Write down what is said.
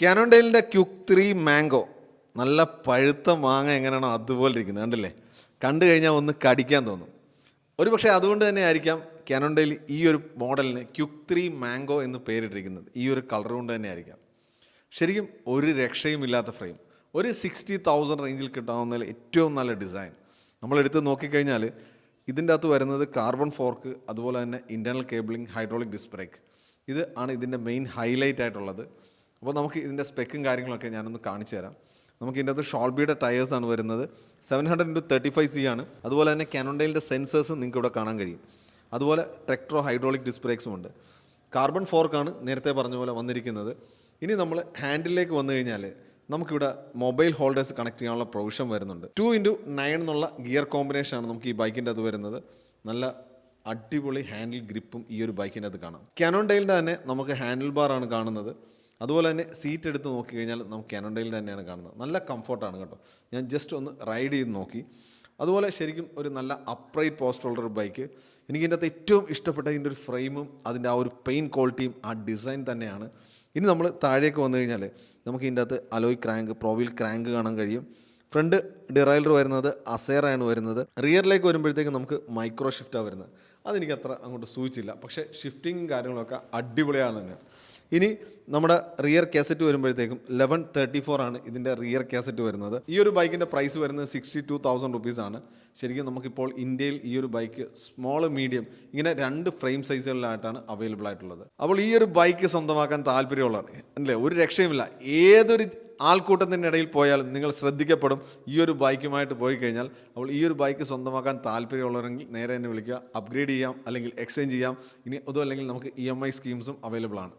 ക്യാനോണ്ടൈലിന്റെ quick three mango. നല്ല പഴുത്ത മാങ്ങ എങ്ങനെയാണോ അതുപോലെ ഇരിക്കുന്നത്. കണ്ടില്ലേ? കണ്ടു കഴിഞ്ഞാൽ ഒന്ന് കടിക്കാൻ തോന്നും. ഒരു പക്ഷേ അതുകൊണ്ട് തന്നെ ആയിരിക്കാം ക്യാനോണ്ടൈൽ ഈ ഒരു മോഡലിന് ക്യുക്ക് ത്രീ മാംഗോ എന്ന് പേരിട്ടിരിക്കുന്നത്. ഈ ഒരു കളർ കൊണ്ട് തന്നെ ആയിരിക്കാം. ശരിക്കും ഒരു രക്ഷയും ഇല്ലാത്ത ഫ്രെയിം. ഒരു സിക്സ്റ്റി തൗസൻഡ് റേഞ്ചിൽ കിട്ടാവുന്ന ഏറ്റവും നല്ല ഡിസൈൻ. നമ്മളെടുത്ത് നോക്കിക്കഴിഞ്ഞാൽ ഇതിന്റെ അകത്ത് വരുന്നത് കാർബൺ ഫോർക്ക് അതുപോലെ തന്നെ internal cabling hydraulic disc brake ഇത് ആണ് ഇതിന്റെ മെയിൻ ഹൈലൈറ്റ് ആയിട്ടുള്ളത്. അപ്പോൾ നമുക്ക് ഇതിന്റെ സ്പെക്കും കാര്യങ്ങളൊക്കെ ഞാനൊന്ന് കാണിച്ചു തരാം. നമുക്ക് ഇതിന്റെ അകത്ത് ഷോൾബിയുടെ ടയേഴ്സാണ് വരുന്നത്. Seven hundred into thirty five C ആണ്. അതുപോലെ തന്നെ കാനോണ്ടൈലിന്റെ സെൻസേഴ്സും നിങ്ങൾക്ക് ഇവിടെ കാണാൻ കഴിയും. അതുപോലെ ട്രെക്ട്രോ ഹൈഡ്രോളിക് ഡിസ്ബ്രേക്സും ഉണ്ട്. കാർബൺ ഫോർക്കാണ് നേരത്തെ പറഞ്ഞ പോലെ വന്നിരിക്കുന്നത്. ഇനി നമ്മൾ ഹാൻഡിലേക്ക് വന്നു കഴിഞ്ഞാൽ നമുക്കിവിടെ മൊബൈൽ ഹോൾഡേഴ്സ് കണക്ട് ചെയ്യാനുള്ള പ്രൊവിഷൻ വരുന്നുണ്ട്. ടു ഇന്റു നയൻ എന്നുള്ള ഗിയർ കോമ്പിനേഷനാണ് നമുക്ക് ഈ ബൈക്കിന്റെ അത് വരുന്നത്. നല്ല അടിപൊളി ഹാൻഡിൽ ഗ്രിപ്പും ഈ ഒരു ബൈക്കിന്റെ അത് കാണാം. ക്യാനോണ്ടൈലിന്റെ തന്നെ നമുക്ക് ഹാൻഡിൽ ബാറാണ് കാണുന്നത്. അതുപോലെ തന്നെ സീറ്റ് എടുത്ത് നോക്കി കഴിഞ്ഞാൽ നമുക്ക് കാനഡയിൽ തന്നെയാണ് കാണുന്നത്. നല്ല കംഫർട്ടാണ് കേട്ടോ. ഞാൻ ജസ്റ്റ് ഒന്ന് റൈഡ് ചെയ്ത് നോക്കി. അതുപോലെ ശരിക്കും ഒരു നല്ല അപ്രൈറ്റ് പോസ്റ്റുള്ള ഒരു ബൈക്ക് എനിക്ക് ഇതിന്റെ അകത്ത് ഏറ്റവും ഇഷ്ടപ്പെട്ട ഇതിന്റെ ഒരു ഫ്രെയിമും അതിന്റെ ആ ഒരു പെയിൻ ക്വാളിറ്റിയും ആ ഡിസൈൻ തന്നെയാണ്. ഇനി നമ്മൾ താഴേക്ക് വന്നു കഴിഞ്ഞാൽ നമുക്ക് ഇതിന്റെ അകത്ത് അലോയ് ക്രാങ്ക് പ്രോവിൽ ക്രാങ്ക് കാണാൻ കഴിയും. ഫ്രണ്ട് ഡിറൈലർ വരുന്നത് അസേറയാണ് വരുന്നത്. റിയറിലേക്ക് വരുമ്പോഴത്തേക്ക് നമുക്ക് മൈക്രോ ഷിഫ്റ്റാണ് വരുന്നത്. അതെനിക്ക് അത്ര അങ്ങോട്ട് സൂചിച്ചില്ല. പക്ഷേ ഷിഫ്റ്റിങ്ങും കാര്യങ്ങളൊക്കെ അടിപൊളിയാണ് തന്നെ. ഇനി നമ്മുടെ റിയർ കാസറ്റ് വരുമ്പോഴത്തേക്കും ലെവൻ തേർട്ടി ഫോർ ആണ് ഇതിന്റെ റിയർ കാസറ്റ് വരുന്നത്. ഈ ഒരു ബൈക്കിന്റെ പ്രൈസ് വരുന്നത് സിക്സ്റ്റി ടു തൗസൻഡ് റുപ്പീസാണ് ശരിക്കും നമുക്കിപ്പോൾ ഇന്ത്യയിൽ ഈ ഒരു ബൈക്ക് സ്മോൾ മീഡിയം ഇങ്ങനെ രണ്ട് ഫ്രെയിം സൈസുകളിലായിട്ടാണ് അവൈലബിൾ ആയിട്ടുള്ളത്. അപ്പോൾ ഈ ഒരു ബൈക്ക് സ്വന്തമാക്കാൻ താല്പര്യമുള്ളവർ അല്ലേ? ഒരു രക്ഷയുമില്ല. ഏതൊരു ആൾക്കൂട്ടത്തിന്റെ ഇടയിൽ പോയാലും നിങ്ങൾ ശ്രദ്ധിക്കപ്പെടും ഈ ഒരു ബൈക്കുമായിട്ട് പോയി കഴിഞ്ഞാൽ. അപ്പോൾ ഈ ഒരു ബൈക്ക് സ്വന്തമാക്കാൻ താല്പര്യമുള്ളവരെങ്കിൽ നേരെ എന്നെ വിളിക്കുക. അപ്ഗ്രേഡ് ചെയ്യാം അല്ലെങ്കിൽ എക്സ്ചേഞ്ച് ചെയ്യാം. ഇനി അതും അല്ലെങ്കിൽ നമുക്ക് ഇ എം ഐ സ്കീംസും അവൈലബിൾ ആണ്.